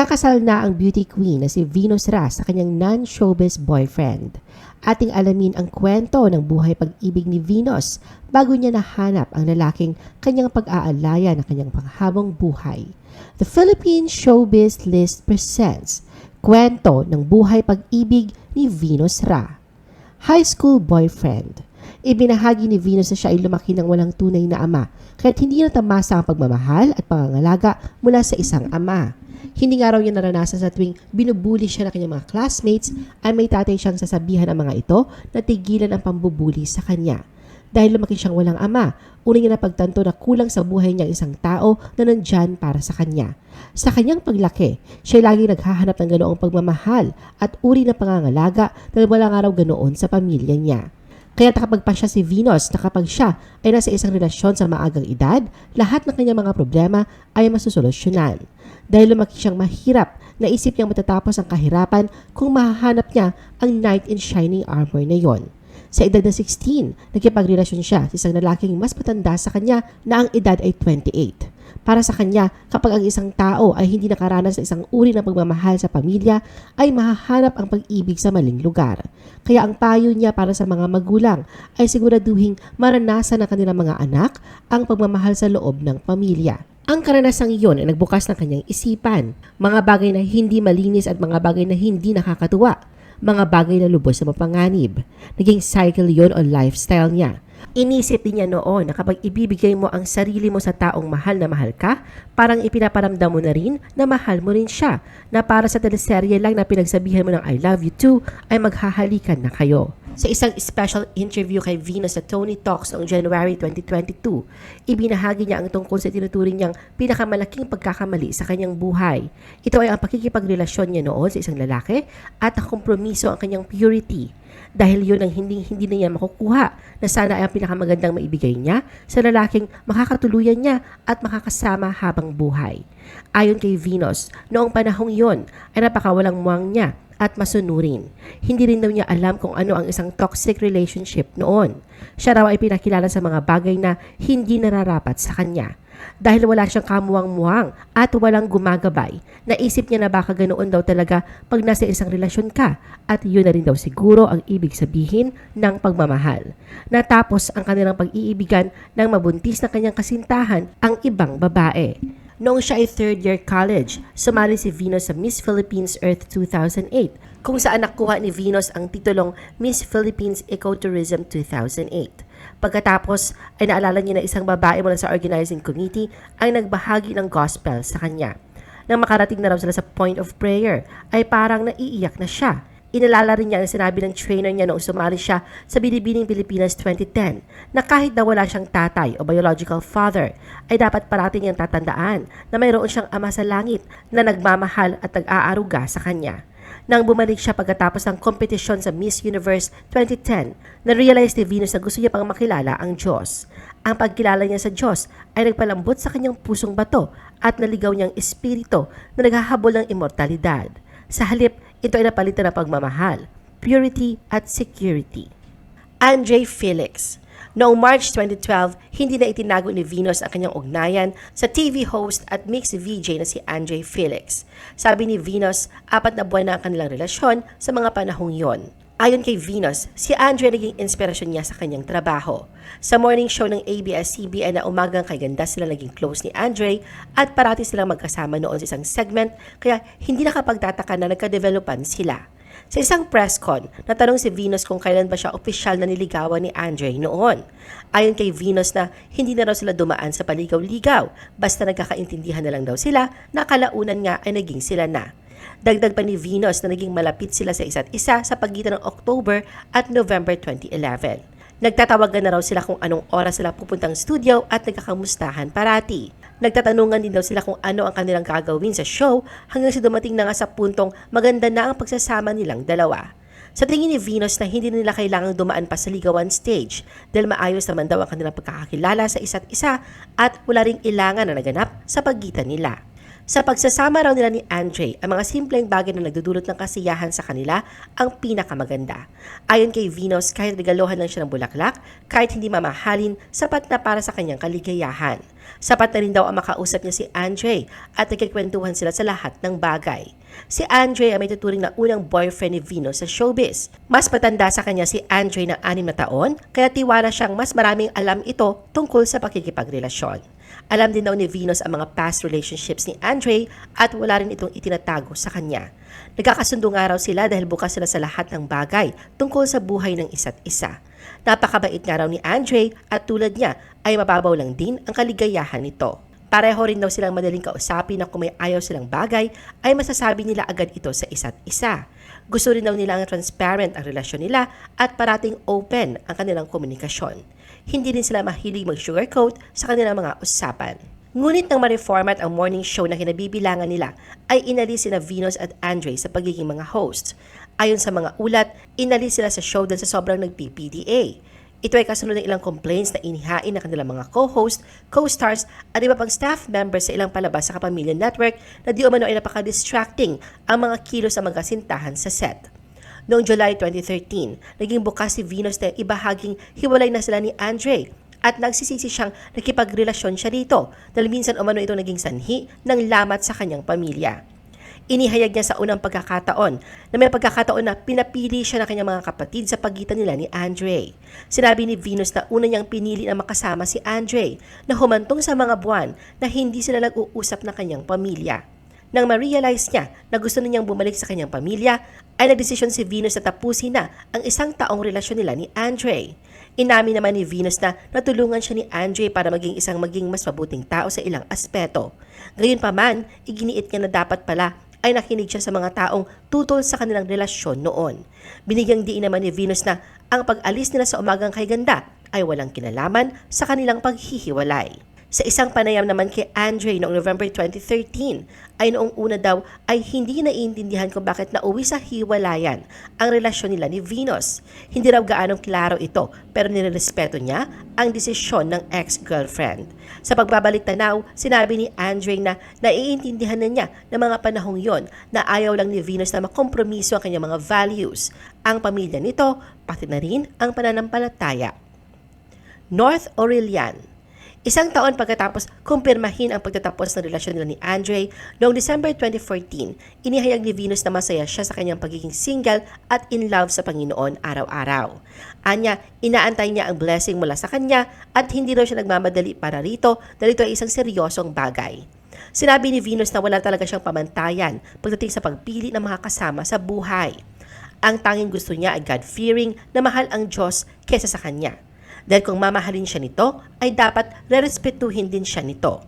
Ikakasal na ang beauty queen na si Venus Ra sa kanyang non-showbiz boyfriend. Ating alamin ang kwento ng buhay pag-ibig ni Venus bago niya nahanap ang lalaking kanyang pag-aalaya ng kanyang panghabang buhay. The Philippine Showbiz List presents Kwento ng buhay pag-ibig ni Venus Ra. High school boyfriend. Ibinahagi ni Venus na siya ay lumaki ng walang tunay na ama, kaya't hindi natamasa ang pagmamahal at pangangalaga mula sa isang ama. Hindi nga raw niya naranasan sa tuwing binubuli siya ng kanyang mga classmates ay may tatay siyang sasabihan ang mga ito na tigilan ang pambubuli sa kanya. Dahil lumaki siyang walang ama, una niya napagtanto na kulang sa buhay niya ang isang tao na nandyan para sa kanya. Sa kanyang paglaki, siya lagi naghahanap ng ganoong pagmamahal at uri ng pangangalaga dahil wala nga raw ganoon sa pamilya niya. Kaya nakapagpa siya si Venus na kapag siya ay nasa isang relasyon sa maagang edad, lahat ng kanyang mga problema ay masusolusyonan. Dahil lumaki siyang mahirap, naisip niyang matatapos ang kahirapan kung mahahanap niya ang knight in shining armor na yon. Sa edad na 16, nagkipagrelasyon siya sa isang lalaking mas matanda sa kanya na ang edad ay 28. Para sa kanya, kapag ang isang tao ay hindi nakaranas sa isang uri ng pagmamahal sa pamilya, ay mahahanap ang pag-ibig sa maling lugar. Kaya ang payo niya para sa mga magulang ay siguraduhing maranasan ng kanilang mga anak ang pagmamahal sa loob ng pamilya. Ang karanasang iyon ay nagbukas ng kanyang isipan, mga bagay na hindi malinis at mga bagay na hindi nakakatuwa, mga bagay na lubos sa mapanganib. Naging cycle yon o lifestyle niya. Inisip din niya noon na kapag ibibigay mo ang sarili mo sa taong mahal na mahal ka, parang ipinaparamdam mo na rin na mahal mo rin siya, na para sa teleserye lang na pinagsabihan mo ng I love you too, ay maghahalikan na kayo. Sa isang special interview kay Venus sa Tony Talks noong January 2022, ibinahagi niya ang tungkol sa tinuturing niyang pinakamalaking pagkakamali sa kanyang buhay. Ito ay ang pakikipagrelasyon niya noon sa isang lalaki at nakompromiso ang kanyang purity. Dahil yun ang hindi, hindi na niya makukuha na sana ay ang pinakamagandang maibigay niya sa lalaking makakatuluyan niya at makakasama habang buhay. Ayon kay Venus, noong panahong yon ay napakawalang muwang niya at masunurin. Hindi rin daw niya alam kung ano ang isang toxic relationship noon. Siya raw ay pinakilala sa mga bagay na hindi nararapat sa kanya. Dahil wala siyang kamuwang-muwang at walang gumagabay, naisip niya na baka ganoon daw talaga pag nasa isang relasyon ka at yun na rin daw siguro ang ibig sabihin ng pagmamahal. Natapos ang kanilang pag-iibigan nang mabuntis na kanyang kasintahan ang ibang babae. Noong siya ay third year college, sumali si Venus sa Miss Philippines Earth 2008 kung saan nakuha ni Venus ang titulong Miss Philippines Ecotourism 2008. Pagkatapos ay naalala niya na isang babae mula sa organizing committee ang nagbahagi ng gospel sa kanya. Nang makarating na raw sila sa point of prayer, ay parang naiiyak na siya Inalala rin niya ang sinabi ng trainer niya noong sumali siya sa Binibining Pilipinas 2010 na kahit na wala siyang tatay o biological father, ay dapat parating niyang tatandaan na mayroon siyang ama sa langit na nagmamahal at nag-aaruga sa kanya. Nang bumalik siya pagkatapos ng kompetisyon sa Miss Universe 2010, na-realize ni Venus na gusto niya pang makilala ang Diyos. Ang pagkilala niya sa Diyos ay nagpalambot sa kanyang pusong bato at naligaw niyang espiritu na naghahabol ng immortalidad. Sa halip, ito ay napalitan ng pagmamahal, purity at security. Andre Felix Noong March 2012, hindi na itinago ni Venus ang kanyang ugnayan sa TV host at mix VJ na si Andre Felix. Sabi ni Venus, apat na buwan na ang kanilang relasyon sa mga panahong yon. Ayon kay Venus, si Andre naging inspirasyon niya sa kanyang trabaho. Sa morning show ng ABS-CBN na umagang kay ganda sila naging close ni Andre at parati silang magkasama noon sa isang segment kaya hindi nakapagtataka na nagka-developan sila. Sa isang press con, natanong si Venus kung kailan ba siya opisyal na niligawan ni Andre noon. Ayon kay Venus na hindi na raw sila dumaan sa paligaw-ligaw, basta nagkakaintindihan na lang daw sila na kalaunan nga ay naging sila na. Dagdag pa ni Venus na naging malapit sila sa isa't isa sa pagitan ng October at November 2011. Nagtatawagan na raw sila kung anong oras sila pupuntang studio at nagkakamustahan parati. Nagtatanungan din daw sila kung ano ang kanilang gagawin sa show hanggang sa dumating na nga sa puntong maganda na ang pagsasama nilang dalawa. Sa tingin ni Venus na hindi nila kailangang dumaan pa sa ligawan stage dahil maayos naman daw ang kanilang pagkakakilala sa isa't isa at wala ring ilangan na naganap sa pagitan nila. Sa pagsasama raw nila ni Andre, ang mga simpleng bagay na nagdudulot ng kasiyahan sa kanila ang pinakamaganda. Ayon kay Venus, kahit regalohan lang siya ng bulaklak, kahit hindi mamahalin, sapat na para sa kanyang kaligayahan. Sapat na rin daw ang makausap niya si Andre at nagkikwentuhan sila sa lahat ng bagay. Si Andre ay may tuturing na unang boyfriend ni Venus sa showbiz. Mas matanda sa kanya si Andre ng anim na taon, kaya tiwala siyang mas maraming alam ito tungkol sa pakikipagrelasyon. Alam din daw ni Venus ang mga past relationships ni Andre at wala rin itong itinatago sa kanya. Nagkakasundo nga raw sila dahil bukas sila sa lahat ng bagay tungkol sa buhay ng isa't isa. Napakabait nga raw ni Andre at tulad niya ay mababaw lang din ang kaligayahan nito. Pareho rin daw silang madaling kausapin na kung may ayaw silang bagay ay masasabi nila agad ito sa isa't isa. Gusto rin daw nila ang transparent ang relasyon nila at parating open ang kanilang komunikasyon. Hindi rin sila mahilig mag-sugarcoat sa kanilang mga usapan. Ngunit nang ma-reformat ang morning show na kinabibilangan nila, ay inalis sina Venus at Andre sa pagiging mga host. Ayon sa mga ulat, inalis sila sa show dahil sa sobrang nag-PPDA. Ito ay kasunod ng ilang complaints na inihain ng kanilang mga co-host, co-stars at iba pang staff members sa ilang palabas sa Kapamilya Network na di umano ay napaka-distracting ang mga kilos sa magkasintahan sa set. Noong July 2013, naging bukas si Venus na ibahaging hiwalay na sila ni Andre at nagsisisi siyang nakipagrelasyon siya dito dahil minsan umano ito naging sanhi ng lamat sa kanyang pamilya. Inihayag niya sa unang pagkakataon na may pagkakataon na pinapili siya ng kanyang mga kapatid sa pagitan nila ni Andre. Sinabi ni Venus na una niyang pinili na makasama si Andre na humantong sa mga buwan na hindi sila nag-uusap ng kanyang pamilya. Nang ma-realize niya na gusto na niyang bumalik sa kanyang pamilya, ay nagdesisyon si Venus na tapusin na ang isang taong relasyon nila ni Andre. Inamin naman ni Venus na natulungan siya ni Andre para maging isang maging mas mabuting tao sa ilang aspeto. Gayunpaman, iginiit niya na dapat pala ay nakinig siya sa mga taong tutol sa kanilang relasyon noon. Binigyang diin naman ni Venus na ang pag-alis nila sa umagang kay ganda ay walang kinalaman sa kanilang paghihiwalay. Sa isang panayam naman kay Andre noong November 2013, ay noong una daw ay hindi naiintindihan kung bakit nauwi sa hiwalayan ang relasyon nila ni Venus. Hindi raw gaanong klaro ito pero nirerespeto niya ang desisyon ng ex-girlfriend. Sa pagbabalik tanaw, sinabi ni Andre na naiintindihan na niya ng mga panahong yon na ayaw lang ni Venus na makompromiso ang kanyang mga values, ang pamilya nito, pati na rin ang pananampalataya. North Aurelian Isang taon pagkatapos kumpirmahin ang pagtatapos ng relasyon nila ni Andre, noong December 2014, inihayag ni Venus na masaya siya sa kanyang pagiging single at in love sa Panginoon araw-araw. Anya, inaantay niya ang blessing mula sa kanya at hindi raw siya nagmamadali para rito dahil ito ay isang seryosong bagay. Sinabi ni Venus na wala talaga siyang pamantayan pagdating sa pagpili ng mga kasama sa buhay. Ang tanging gusto niya ay God-fearing na mahal ang Diyos kesa sa kanya. Dahil kung mamahalin siya nito, ay dapat rerespetuhin din siya nito.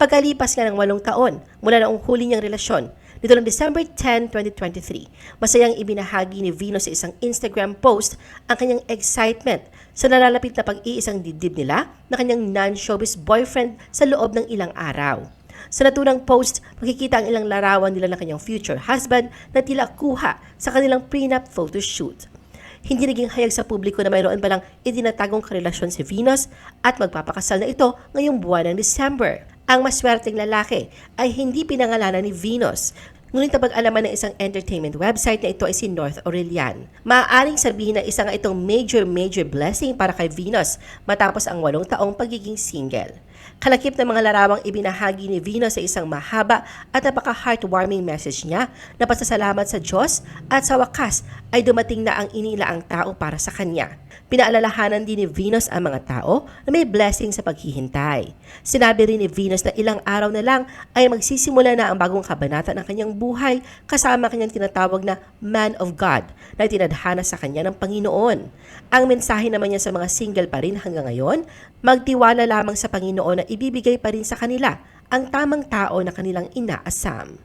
Pagkalipas nga ng walong taon mula noong huli niyang relasyon, nito ng December 10, 2023, masayang ibinahagi ni Venus sa isang Instagram post ang kanyang excitement sa nalalapit na pag-iisang dibdib nila na kanyang non-showbiz boyfriend sa loob ng ilang araw. Sa naturang post, makikita ang ilang larawan nila ng kanyang future husband na tila kuha sa kanilang prenup photoshoot hindi naging hayag sa publiko na mayroon palang itinatagong karelasyon si Venus at magpapakasal na ito ngayong buwan ng December. Ang maswerteng lalaki ay hindi pinangalanan ni Venus, Ngunit napag-alaman ng isang entertainment website na ito ay si North Aurelian. Maaaring sabihin na isa nga itong major major blessing para kay Venus matapos ang walong taong pagiging single. Kalakip ng mga larawang ibinahagi ni Venus sa isang mahaba at napaka-heartwarming message niya na pasasalamat sa Diyos at sa wakas ay dumating na ang inilaang tao para sa kanya. Pinaalalahanan din ni Venus ang mga tao na may blessing sa paghihintay. Sinabi rin ni Venus na ilang araw na lang ay magsisimula na ang bagong kabanata ng kanyang buhay kasama kanyang tinatawag na Man of God na tinadhana sa kanya ng Panginoon. Ang mensahe naman niya sa mga single pa rin hanggang ngayon, magtiwala lamang sa Panginoon na ibibigay pa rin sa kanila ang tamang tao na kanilang inaasam.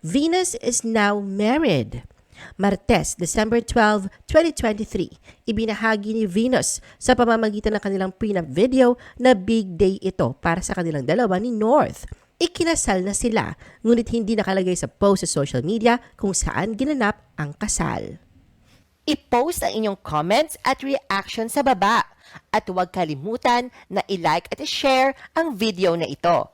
Venus is now married. Martes, December 12, 2023, ibinahagi ni Venus sa pamamagitan ng kanilang prenup video na big day ito para sa kanilang dalawa ni North. Ikinasal na sila, ngunit hindi nakalagay sa post sa social media kung saan ginanap ang kasal. I-post ang inyong comments at reaction sa baba. At huwag kalimutan na i-like at i-share ang video na ito.